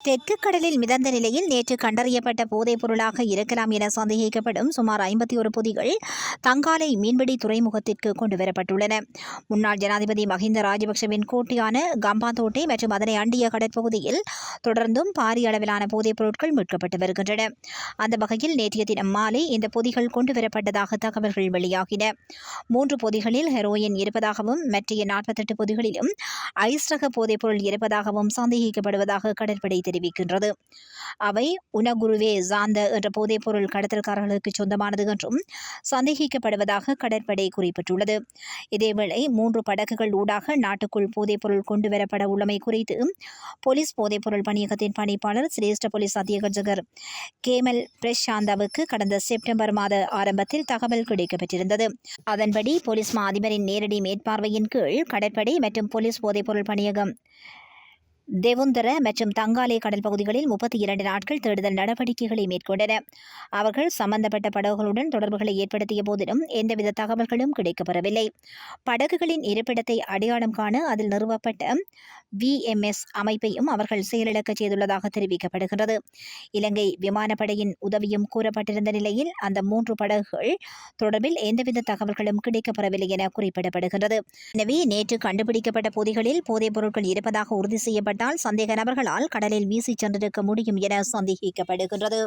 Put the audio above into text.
தெற்கு கடலில் மிதந்த நிலையில் நேற்று கண்டறியப்பட்ட போதைப் பொருளாக இருக்கலாம் என சந்தேகிக்கப்படும் சுமார் ஐம்பத்தி ஒரு பொதிகள் தங்காலை மீன்பிடி துறைமுகத்திற்கு கொண்டுவரப்பட்டுள்ளன முன்னாள் ஜனாதிபதி மஹிந்த ராஜபக்சவின் கோட்டையான கம்பாந்தோட்டை மற்றும் அதனை அண்டிய கடற்பகுதியில் தொடர்ந்தும் பாரிய அளவிலான போதைப் பொருட்கள் மீட்கப்பட்டு வருகின்றன. அந்த வகையில் நேற்றைய தினம் மாலை இந்த பொதிகள் கொண்டுவரப்பட்டதாக தகவல்கள் வெளியாகின. மூன்று பொதிகளில் ஹெரோயின் இருப்பதாகவும் மற்றைய நாற்பத்தெட்டு பொதிகளிலும் ஐஸ் ரக போதைப்பொருள் இருப்பதாகவும் சந்தேகிக்கப்படுவதாக கடற்படை தெரிவிக்கின்றது. அவை உனகுருவே சாந்த என்ற போதைப்பொருள் கடத்தல்காரர்களுக்கு சொந்தமானது என்றும் சந்தேகிக்கப்படுவதாக கடற்படை குறிப்பிட்டுள்ளது. இதேவேளை மூன்று படகுகள் ஊடாக நாட்டுக்குள் போதைப்பொருள் கொண்டுவரப்பட உள்ளமை குறித்து போலீஸ் போதைப்பொருள் பணியகத்தின் பணிப்பாளர் சிரேஷ்ட போலீஸ் அத்தியகர் கேமல் பிரசாந்தாவுக்கு கடந்த செப்டம்பர் மாத ஆரம்பத்தில் தகவல் கிடைக்கப்பட்டிருந்தது. அதன்படி போலீஸ் மா அதிபரின் நேரடி மேற்பார்வையின் கீழ் கடற்படை மற்றும் போலீஸ் போதைப்பொருள் பணியகம் தெவுந்தர மற்றும் தங்காலே கடல் பகுதிகளில் முப்பத்தி இரண்டு நாட்கள் தேடுதல் நடவடிக்கைகளை மேற்கொண்டன. அவர்கள் சம்பந்தப்பட்ட படகுகளுடன் தொடர்புகளை ஏற்படுத்திய போதிலும் எந்தவித தகவல்களும் கிடைக்கப்பெறவில்லை. படகுகளின் இருப்பிடத்தை அடையாளம் காண அதில் நிறுவப்பட்ட விஎம்எஸ் அமைப்பையும் அவர்கள் செயலிழக்க செய்துள்ளதாக தெரிவிக்கப்படுகிறது இலங்கை விமானப்படையின் உதவியும் கூறப்பட்டிருந்த நிலையில் அந்த மூன்று படகுகள் தொடர்பில் எந்தவித தகவல்களும் கிடைக்கப்பெறவில்லை என குறிப்பிடப்படுகிறது எனவே நேற்று கண்டுபிடிக்கப்பட்ட பகுதிகளில் போதைப் பொருட்கள் இருப்பதாக உறுதி ஏற்பட்டால் சந்தேக நபர்களால் கடலில் வீசிச் சென்றிருக்க முடியும் என சந்தேகிக்கப்படுகின்றது.